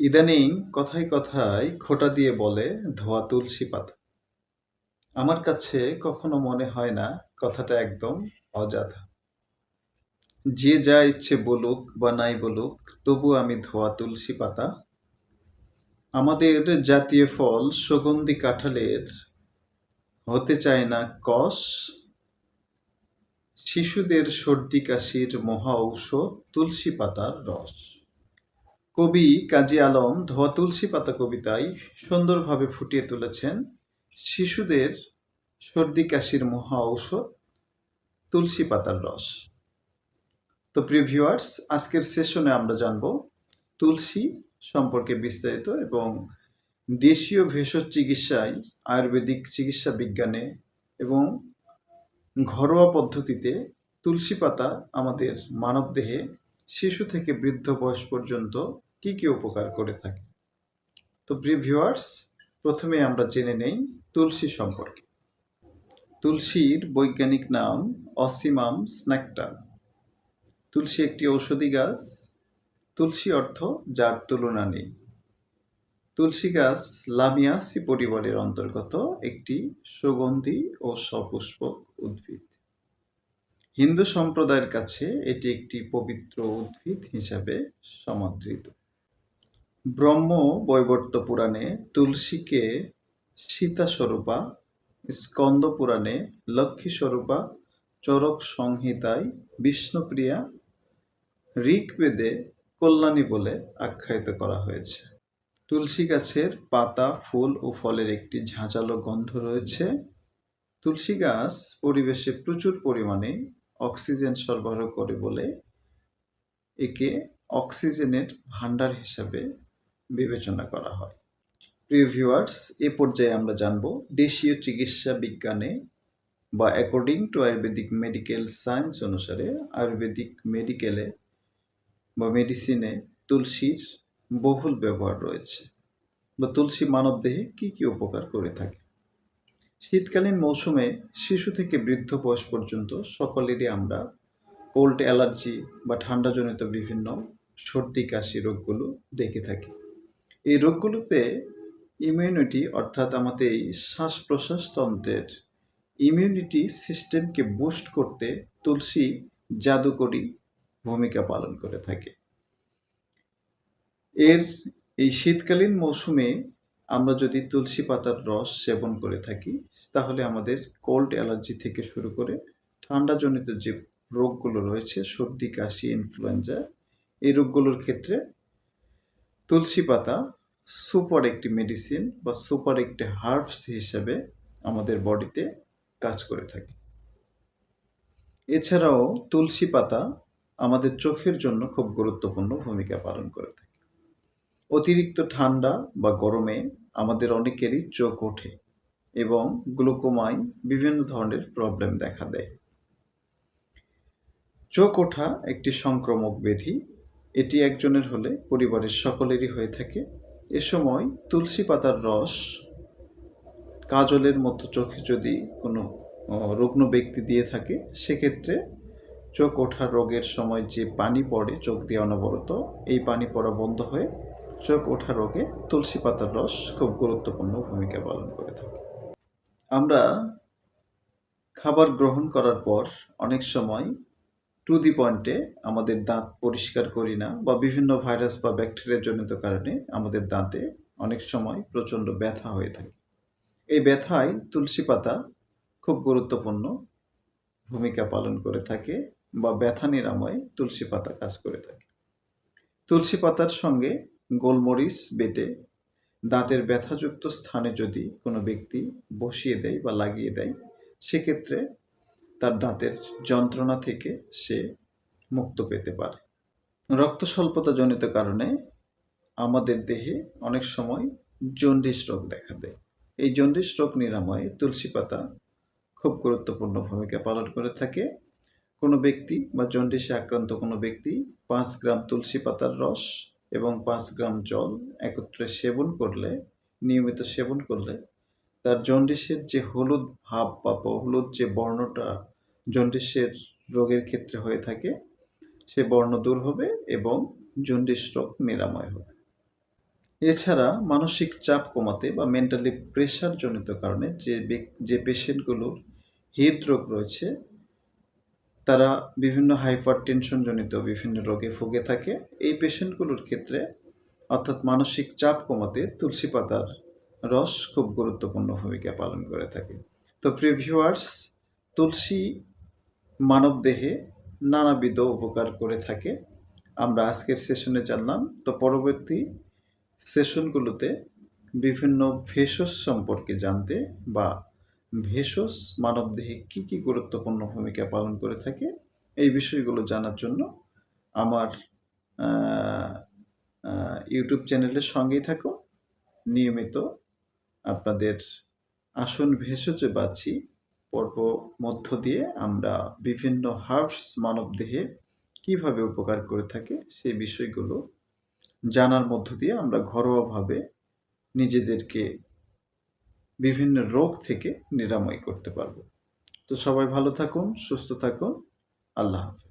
ইদানিং কথায় কথায় খোঁটা দিয়ে বলে, ধোয়া তুলসী পাতা। আমার কাছে কখনো মনে হয় না কথাটা একদম অযাথা যে যা ইচ্ছে বলুক বা নাই বলুক, তবু আমি ধোয়া তুলসী পাতা। আমাদের জাতীয় ফল সুগন্ধি কাঁঠালের হতে চায় না কষ। শিশুদের সর্দি কাশির মহা ঔষধ তুলসী পাতার রস। কবি কাজী আলম ধোয়া তুলসী পাতা কবিতায় সুন্দরভাবে ফুটিয়ে তুলেছেন। শিশুদের সর্দি, কাশির মহা ঔষধ, তুলসী পাতার রস। তো প্রিভিউয়ার্স আজকের সেশনে আমরা জানব তুলসী সম্পর্কে বিস্তারিত এবং দেশীয় ভেষজ চিকিৎসায় আয়ুর্বেদিক চিকিৎসা বিজ্ঞানে এবং ঘরোয়া পদ্ধতিতে তুলসী পাতা আমাদের মানবদেহে শিশু থেকে বৃদ্ধ বয়স পর্যন্ত কি কি উপকার করে থাকে? তো প্রিভিউয়ার্স প্রথমে আমরা জেনে নেই তুলসী সম্পর্কে। তুলসীর বৈজ্ঞানিক নাম অসিমাম স্ন্যাকটাম। তুলসী একটি ঔষধি গাছ। তুলসী অর্থ যার তুলনা নেই। তুলসী গাছ লামিয়াসি পরিবারের অন্তর্গত একটি সুগন্ধি ও সপুষ্পক উদ্ভিদ। হিন্দু সম্প্রদায়ের কাছে এটি একটি পবিত্র উদ্ভিদ হিসাবে সমাদৃত। ব্রহ্ম বৈবর্ত পুরাণে তুলসীকে সীতা স্বরূপা স্কন্দ পুরাণে লক্ষ্মী স্বরূপা চরক সংহিতায় বিষ্ণুপ্রিয়া, ঋগ্বেদে কল্যাণী বলে আখ্যায়িত করা হয়েছে। তুলসী গাছের পাতা, ফুল ও ফলের একটি ঝাঁঝালো গন্ধ রয়েছে। তুলসী গাছ পরিবেশে প্রচুর পরিমাণে অক্সিজেন সরবরাহ করে বলে একে অক্সিজেনের ভাণ্ডার হিসাবে বিবেচনা করা হয়। প্রিয় ভিউয়ার্স, এ পর্যায়ে আমরা জানব দেশীয় চিকিৎসা বিজ্ঞানে বা according to ayurvedic medical science অনুসারে আয়ুর্বেদিক মেডিকেলে বা মেডিসিনে তুলসীর বহুল ব্যবহার রয়েছে। বা তুলসী মানবদেহে কী কী উপকার করে থাকে? শীতকালীন মৌসুমে শিশু থেকে বৃদ্ধ বয়স পর্যন্ত সকলেরই আমরা কোল্ড অ্যালার্জি বা ঠান্ডাজনিত বিভিন্ন সর্দি, কাশি রোগগুলো দেখে থাকি। এই রোগগুলোতে ইমিউনিটি অর্থাৎ আমাদের এই শ্বাস প্রশ্বাস তন্ত্রের ইমিউনিটি সিস্টেমকে বুস্ট করতে তুলসী জাদুকরী ভূমিকা পালন করে থাকে। এর এই শীতকালীন মৌসুমে আমরা যদি তুলসী পাতার রস সেবন করে থাকি, তাহলে আমাদের কোল্ড অ্যালার্জি থেকে শুরু করে ঠান্ডাজনিত যে রোগগুলো রয়েছে, সর্দি, কাশি ইনফ্লুয়েঞ্জা এই রোগগুলোর ক্ষেত্রে তুলসী পাতা সুপার একটি মেডিসিন বা সুপার একটি হার্বস হিসেবে আমাদের বডিতে কাজ করে থাকে। এছাড়াও তুলসী পাতা আমাদের চোখের জন্য খুব গুরুত্বপূর্ণ ভূমিকা পালন করে থাকে। অতিরিক্ত ঠান্ডা বা গরমে আমাদের অনেকেরই চোখ ওঠে এবং গ্লুকোমাইন বিভিন্ন ধরনের প্রবলেম দেখা দেয়। চোখ ওঠা একটি সংক্রমক ব্যাধি এটি একজনের হলে পরিবারের সকলেরই হয়ে থাকে। এ সময় তুলসী পাতার রস কাজলের মতো চোখে যদি কোনো রুগ্ন ব্যক্তি দিয়ে থাকে, সেক্ষেত্রে চোখ ওঠা রোগের সময় যে পানি পড়ে চোখ দিয়ে অনবরত, এই পানি পড়া বন্ধ হয়ে চোখ ওঠা রোগে তুলসী পাতার রস খুব গুরুত্বপূর্ণ ভূমিকা পালন করে থাকে। আমরা খাবার গ্রহণ করার পর অনেক সময় টু দি পয়েন্টে আমাদের দাঁত পরিষ্কার করি না বা বিভিন্ন ভাইরাস বা ব্যাকটেরিয়া জনিত কারণে আমাদের দাঁতে অনেক সময় প্রচণ্ড ব্যথা হয়ে থাকে। এই ব্যথায় তুলসী পাতা খুব গুরুত্বপূর্ণ ভূমিকা পালন করে থাকে বা ব্যথা নিরাময়ে তুলসী পাতা কাজ করে থাকে। তুলসী পাতার সঙ্গে গোলমরিচ বেটে দাঁতের ব্যথাযুক্ত স্থানে যদি কোনো ব্যক্তি বসিয়ে দেয় বা লাগিয়ে দেয়, সেক্ষেত্রে তার দাঁতের যন্ত্রণা থেকে সে মুক্ত পেতে পারে। রক্ত স্বল্পতাজনিত কারণে আমাদের দেহে অনেক সময় জন্ডিস রোগ দেখা দেয়। এই জন্ডিস রোগ নিরাময়ে তুলসী পাতা খুব গুরুত্বপূর্ণ ভূমিকা পালন করে থাকে। কোনো ব্যক্তি বা জন্ডিসে আক্রান্ত কোনো ব্যক্তি পাঁচ গ্রাম তুলসী পাতার রস এবং পাঁচ গ্রাম জল একত্রে সেবন করলে, নিয়মিত সেবন করলে তার জন্ডিসের যে হলুদ ভাব বা হলুদ যে বর্ণটা জন্ডিসের রোগের ক্ষেত্রে হয়ে থাকে, সে বর্ণ দূর হবে এবং জন্ডিস রোগ নিরাময় হবে। এছাড়া মানসিক চাপ কমাতে বা মেন্টালি প্রেশার জনিত কারণে যে যে পেশেন্টগুলোর হৃদরোগ রয়েছে, তারা বিভিন্ন হাইপার টেনশন জনিত বিভিন্ন রোগে ভুগে থাকে। এই পেশেন্টগুলোর ক্ষেত্রে অর্থাৎ মানসিক চাপ কমাতে তুলসী পাতার রস খুব গুরুত্বপূর্ণ ভূমিকা পালন করে থাকে। তো প্রিভিউয়ার্স তুলসী মানবদেহে নানাবিধ উপকার করে থাকে। আমরা আজকের সেশনে জানলাম, তো পরবর্তী সেশনগুলোতে বিভিন্ন ভেষজ সম্পর্কে জানতে বা ভেষজ মানবদেহে কী কী গুরুত্বপূর্ণ ভূমিকা পালন করে থাকে, এই বিষয়গুলো জানার জন্য আমার ইউটিউব চ্যানেলের সঙ্গেই থাকুন। নিয়মিত আপনাদের আসন ভেষজ বাছি পর্ব মধ্য দিয়ে আমরা বিভিন্ন হার্বস মানবদেহে কীভাবে উপকার করে থাকে সেই বিষয়গুলো জানার মধ্য দিয়ে আমরা ঘরোয়াভাবে নিজেদেরকে বিভিন্ন রোগ থেকে নিরাময় করতে পারব। তো সবাই ভালো থাকুন, সুস্থ থাকুন। আল্লাহ হাফেজ।